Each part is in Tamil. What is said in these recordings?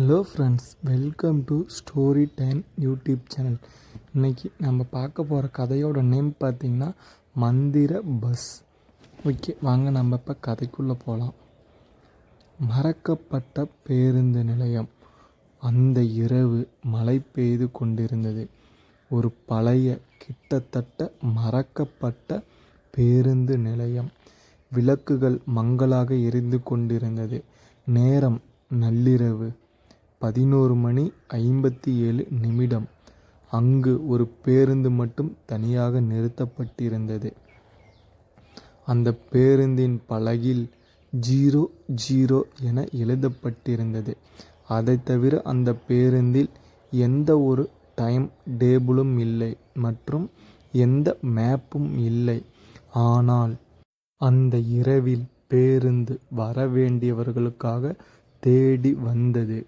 Hello friends welcome to story time YouTube channel இன்றைக்கி நம்ம பார்க்க போகிற கதையோட நேம் பார்த்திங்கன்னா மந்திர பஸ் ஓகே வாங்க நம்ம இப்போ கதைக்குள்ளே போகலாம் மறக்கப்பட்ட பேருந்து நிலையம். அந்த இரவு மழை பெய்து கொண்டிருந்தது. ஒரு பழைய கிட்டத்தட்ட மறக்கப்பட்ட பேருந்து நிலையம். விளக்குகள் மங்கலாக எரிந்து கொண்டிருந்தது. நேரம் நள்ளிரவு. பதினோரு மணி ஐம்பத்தி ஏழு நிமிடம். அங்கு ஒரு பேருந்து மட்டும் தனியாக நிறுத்தப்பட்டிருந்தது. அந்த பேருந்தின் பலகில் ஜீரோ ஜீரோ என எழுதப்பட்டிருந்தது. அதை தவிர அந்த பேருந்தில் எந்த ஒரு டைம் டேபிளும் இல்லை மற்றும் எந்த மேப்பும் இல்லை. ஆனால் அந்த இரவில் பேருந்து வரவேண்டியவர்களுக்காக தேடி வந்தது.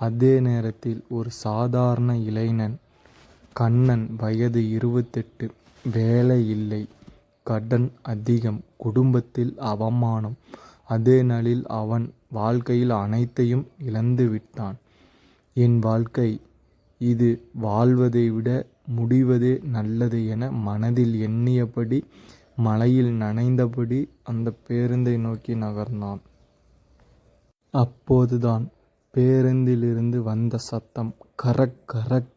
அதே நேரத்தில் ஒரு சாதாரண இளைஞன் கண்ணன் வயது இருபத்தெட்டு வேலை இல்லை கடன் அதிகம் குடும்பத்தில் அவமானம். அதே நாளில் அவன் வாழ்க்கையில் அனைத்தையும் இழந்து விட்டான். என் வாழ்க்கை இது வாழ்வதை விட முடிவதே நல்லது என மனதில் எண்ணியபடி மலையில் நனைந்தபடி அந்த பேருந்தை நோக்கி நகர்ந்தான். அப்போதுதான் பேருந்திலிருந்து வந்த சத்தம் கரக் கரக்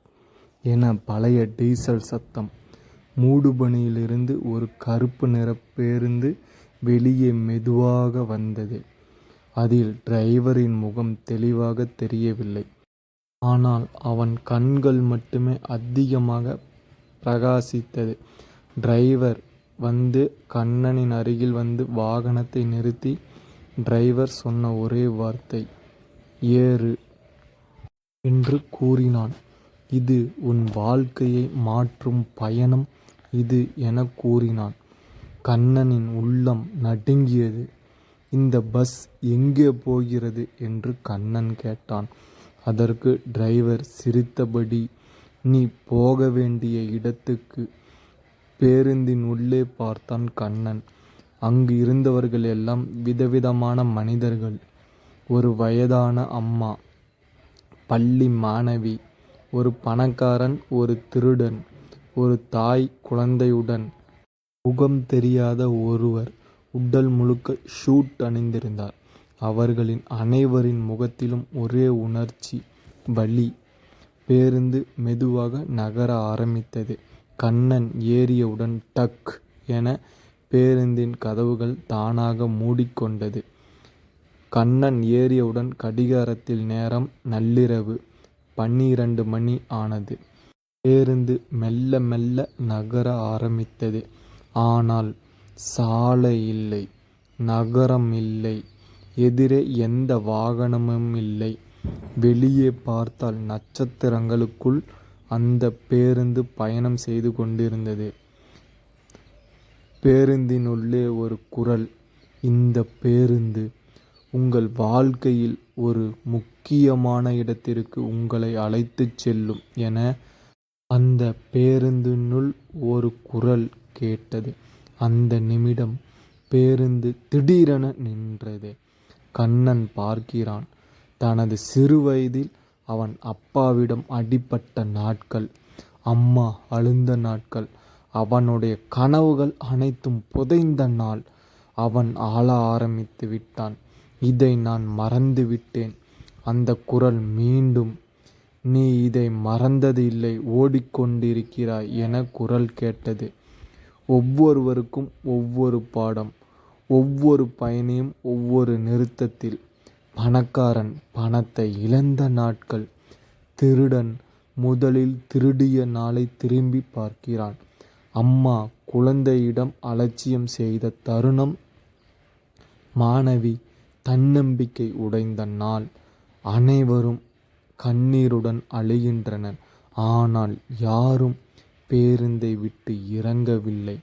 என பழைய டீசல் சத்தம். மூடுபனியிலிருந்து ஒரு கருப்பு நிற பேருந்து வெளியே மெதுவாக வந்தது. அதில் டிரைவரின் முகம் தெளிவாக தெரியவில்லை. ஆனால் அவன் கண்கள் மட்டுமே அதிகமாக பிரகாசித்தது. டிரைவர் வந்து கண்ணனின் அருகில் வந்து வாகனத்தை நிறுத்தி டிரைவர் சொன்ன ஒரே வார்த்தை ஏறு என்று கூறினான். இது உன் வாழ்க்கையை மாற்றும் பயணம் இது என கூறினான். கண்ணனின் உள்ளம் நடுங்கியது. இந்த பஸ் எங்கே போகிறது என்று கண்ணன் கேட்டான். அதற்கு டிரைவர் சிரித்தபடி நீ போக வேண்டிய இடத்துக்கு பேருந்தின் உள்ளே பார்த்தான் கண்ணன். அங்கு இருந்தவர்கள் எல்லாம் விதவிதமான மனிதர்கள். ஒரு வயதான அம்மா பள்ளி மாணவி ஒரு பணக்காரன் ஒரு திருடன் ஒரு தாய் குழந்தையுடன். முகம் தெரியாத ஒருவர் உடல் முழுக்க ஷூட் அணிந்திருந்தார். அவர்களின் அனைவரின் முகத்திலும் ஒரே உணர்ச்சி வலி. பேருந்து மெதுவாக நகர ஆரம்பித்தது. கண்ணன் ஏறியவுடன் டக் என பேருந்தின் கதவுகள் தானாக மூடிக்கொண்டது. கண்ணன் ஏறியவுடன் கடிகாரத்தில் நேரம் நள்ளிரவு பன்னிரண்டு மணி ஆனது. பேருந்து மெல்ல மெல்ல நகர ஆரம்பித்தது. ஆனால் சாலை இல்லை நகரம் இல்லை எதிரே எந்த வாகனமும் இல்லை. வெளியே பார்த்தால் நட்சத்திரங்களுக்குள் அந்த பேருந்து பயணம் செய்து கொண்டிருந்தது. பேருந்தினுள்ளே ஒரு குரல் இந்த பேருந்து உங்கள் வாழ்க்கையில் ஒரு முக்கியமான இடத்திற்கு உங்களை அழைத்துச் செல்லும் என அந்த பேருந்தினுள் ஒரு குரல் கேட்டது. அந்த நிமிடம் பேருந்து திடீரென நின்றது. கண்ணன் பார்க்கிறான். தனது சிறுவயதில் அவன் அப்பாவிடம் அடிபட்ட நாட்கள் அம்மா அழுந்த நாட்கள் அவனுடைய கனவுகள் அனைத்தும் புதைந்த நாள். அவன் ஆள ஆரம்பித்து விட்டான். இதை நான் மறந்து விட்டேன் அந்த குரல் மீண்டும் நீ இதை மறந்தது இல்லை ஓடிக்கொண்டிருக்கிறாய் என குரல் கேட்டது. ஒவ்வொருவருக்கும் ஒவ்வொரு பாடம் ஒவ்வொரு பயணியும் ஒவ்வொரு நிறுத்தத்தில். பணக்காரன் பணத்தை இழந்த நாட்கள் திருடன் முதலில் திருடிய நாளை திரும்பி பார்க்கிறான். அம்மா குழந்தையிடம் அலட்சியம் செய்த தருணம் மாணவி தன்னம்பிக்கை உடைந்த நாள். அனைவரும் கண்ணீருடன் அழுகின்றனர். ஆனால் யாரும் பேருந்தை விட்டு இறங்கவில்லை.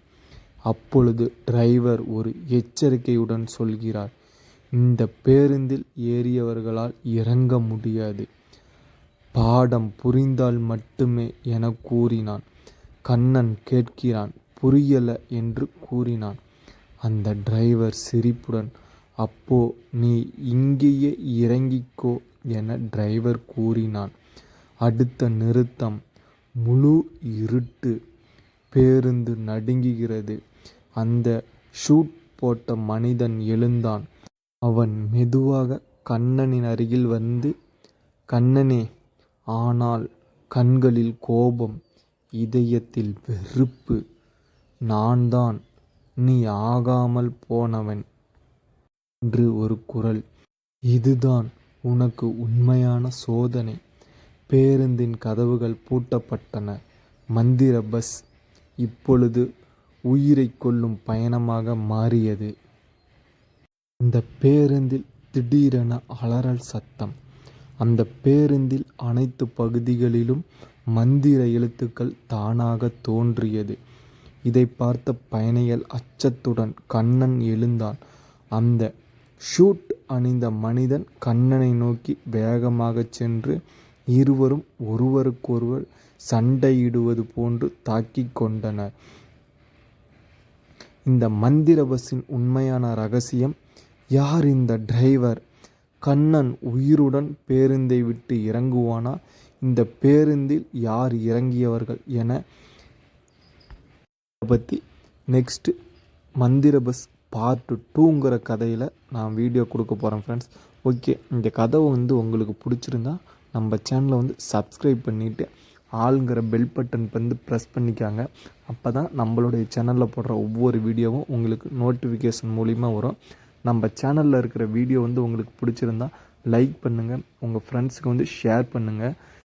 அப்பொழுது டிரைவர் ஒரு எச்சரிக்கையுடன் சொல்கிறார் இந்த பேருந்தில் ஏறியவர்களால் இறங்க முடியாது. பாடம் புரிந்தால் மட்டுமே என கூறினான். கண்ணன் கேட்கிறான் புரியல என்று கூறினான். அந்த டிரைவர் சிரிப்புடன் அப்போ நீ இங்கேயே இறங்கிக்கோ என டிரைவர் கூறினான். அடுத்த நிறுத்தம். முழு இருட்டு. பேருந்து நடுங்குகிறது. அந்த ஷூட் போட்ட மனிதன் எழுந்தான். அவன் மெதுவாக கண்ணனின் அருகில் வந்து கண்ணனே. ஆனால் கண்களில் கோபம். இதயத்தில் வெறுப்பு. நான்தான் நீ ஆகாமல் போனவன். என்று ஒரு குரல். இதுதான் உனக்கு உண்மையான சோதனை. பேருந்தின் கதவுகள் பூட்டப்பட்டன. மந்திர பஸ் இப்பொழுது உயிரைக் கொல்லும் பயணமாக மாறியது. இந்த பேருந்தில் திடீரென அலறல் சத்தம். அந்த பேருந்தில் அனைத்து பகுதிகளிலும் மந்திர எழுத்துக்கள் தானாக தோன்றியது. இதை பார்த்த பயணிகள் அச்சத்துடன் கண்ணன் எழுந்தான். அந்த ஷூட் அணிந்த மனிதன் கண்ணனை நோக்கி வேகமாகச் சென்று இருவரும் ஒருவருக்கொருவர் சண்டையிடுவது போன்று தாக்கிக் கொண்டனர். இந்த மந்திர பஸ்ஸின் உண்மையான ரகசியம் யார் இந்த டிரைவர்? கண்ணன் உயிருடன் பேருந்தை விட்டு இறங்குவானா? இந்த பேருந்தில் யார் இறங்கியவர்கள் என பத்தி நெக்ஸ்ட் மந்திர பஸ் பார்ட்டு டூங்கிற கதையில் நான் வீடியோ கொடுக்க போகிறேன் ஃப்ரெண்ட்ஸ். ஓகே இந்த கதை வந்து உங்களுக்கு பிடிச்சிருந்தா நம்ம சேனலை வந்து சப்ஸ்கிரைப் பண்ணிவிட்டு ஆளுங்கிற பெல் பட்டன் வந்து ப்ரெஸ் பண்ணிக்காங்க. அப்போ தான் நம்மளுடைய சேனலில் போடுற ஒவ்வொரு வீடியோவும் உங்களுக்கு நோட்டிஃபிகேஷன் மூலிமா வரும். நம்ம சேனலில் இருக்கிற வீடியோ வந்து உங்களுக்கு பிடிச்சிருந்தா லைக் பண்ணுங்கள். உங்கள் ஃப்ரெண்ட்ஸுக்கு வந்து ஷேர் பண்ணுங்கள்.